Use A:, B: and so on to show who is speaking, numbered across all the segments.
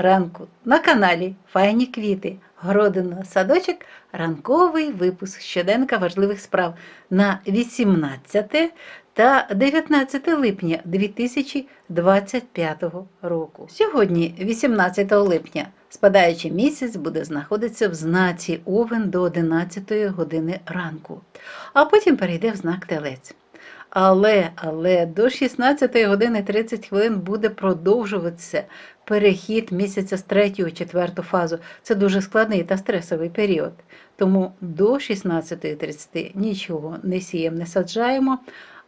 A: ранку на каналі Файні квіти, Городина, садочок, ранковий випуск щоденка важливих справ на 18 та 19 липня 2025 року. Сьогодні, 18 липня, спадаючий місяць буде знаходитися в знаці Овен до 11 години ранку, а потім перейде в знак Телець. Але, але до 16 години 30 хвилин буде продовжуватися перехід місяця з 3 у 4 фазу. Це дуже складний та стресовий період. Тому до 16.30 нічого не сіємо, не саджаємо,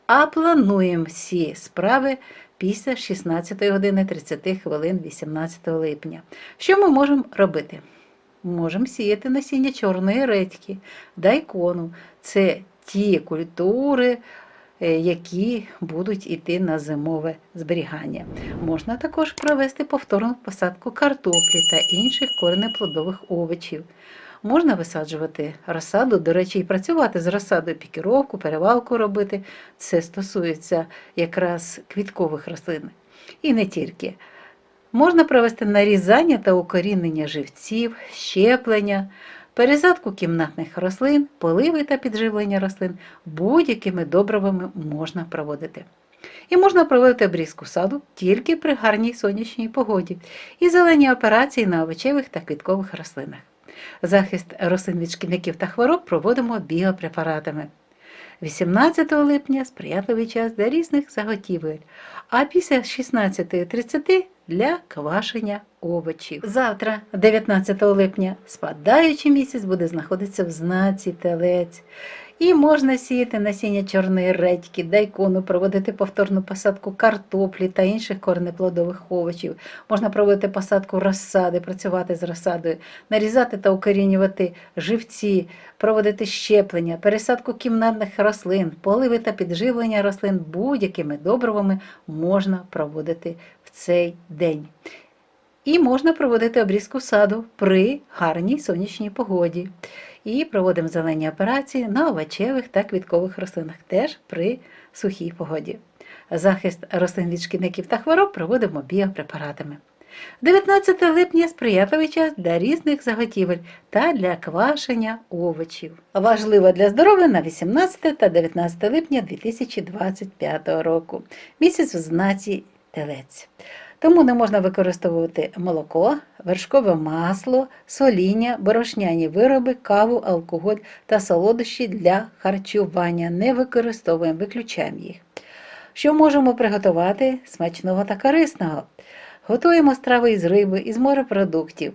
A: а плануємо всі справи після 16 години 30 хвилин 18 липня. Що ми можемо робити? Можемо сіяти насіння чорної редьки, дайкону. Це ті культури, які будуть йти на зимове зберігання. Можна також провести повторну посадку картоплі та інших коренеплодових овочів. Можна висаджувати розсаду, до речі, і працювати з розсадою, пікіровку, перевалку робити. Це стосується якраз квіткових рослин. І не тільки. Можна провести нарізання та укорінення живців, щеплення, пересадку кімнатних рослин, поливи та підживлення рослин будь-якими добривами можна проводити. І можна проводити обрізку саду тільки при гарній сонячній погоді і зелені операції на овочевих та квіткових рослинах. Захист рослин від шкідників та хвороб проводимо біопрепаратами. 18 липня сприятливий час для різних заготівель, а після 16.30 для квашення овочів. Завтра, 19 липня, спадаючий місяць буде знаходитися в знаці телець. І можна сіяти насіння чорної редьки, дайкону, проводити повторну посадку картоплі та інших корнеплодових овочів. Можна проводити посадку розсади, працювати з розсадою, нарізати та укорінювати живці, проводити щеплення, пересадку кімнатних рослин, поливи та підживлення рослин будь-якими добривами можна проводити в цей день. І можна проводити обрізку саду при гарній сонячній погоді. І проводимо зелені операції на овочевих та квіткових рослинах, теж при сухій погоді. Захист рослин від шкідників та хвороб проводимо біопрепаратами. 19 липня сприятливий час для різних заготівель та для квашення овочів. Важливо для здоров'я на 18 та 19 липня 2025 року. Місяць в знаці телець. Тому не можна використовувати молоко, вершкове масло, соління, борошняні вироби, каву, алкоголь та солодощі для харчування. Не використовуємо, виключаємо їх. Що можемо приготувати смачного та корисного? Готуємо страви із риби, із морепродуктів.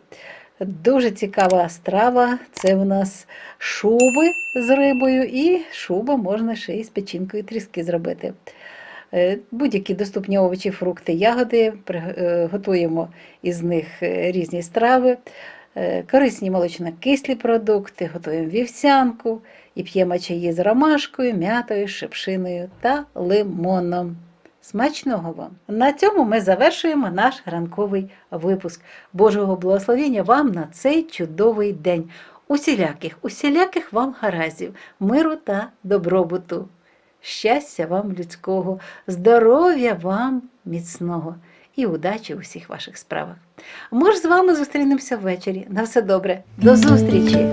A: Дуже цікава страва це у нас шуби з рибою, і шуба можна ще й з печінкою тріски зробити. Е, Будь-які доступні овочі, фрукти, ягоди, е, готуємо із них е, різні страви, корисні молочно-кислі продукти, готуємо вівсянку і п'ємо чаї з ромашкою, м'ятою, шипшиною та лимоном. Смачного вам! На цьому ми завершуємо наш ранковий випуск. Божого благословення вам на цей чудовий день. Усіляких, усіляких вам гараздів, миру та добробуту. Щастя вам людського, здоров'я вам міцного і удачі у всіх ваших справах. Ми ж з вами зустрінемося ввечері. На все добре. До зустрічі!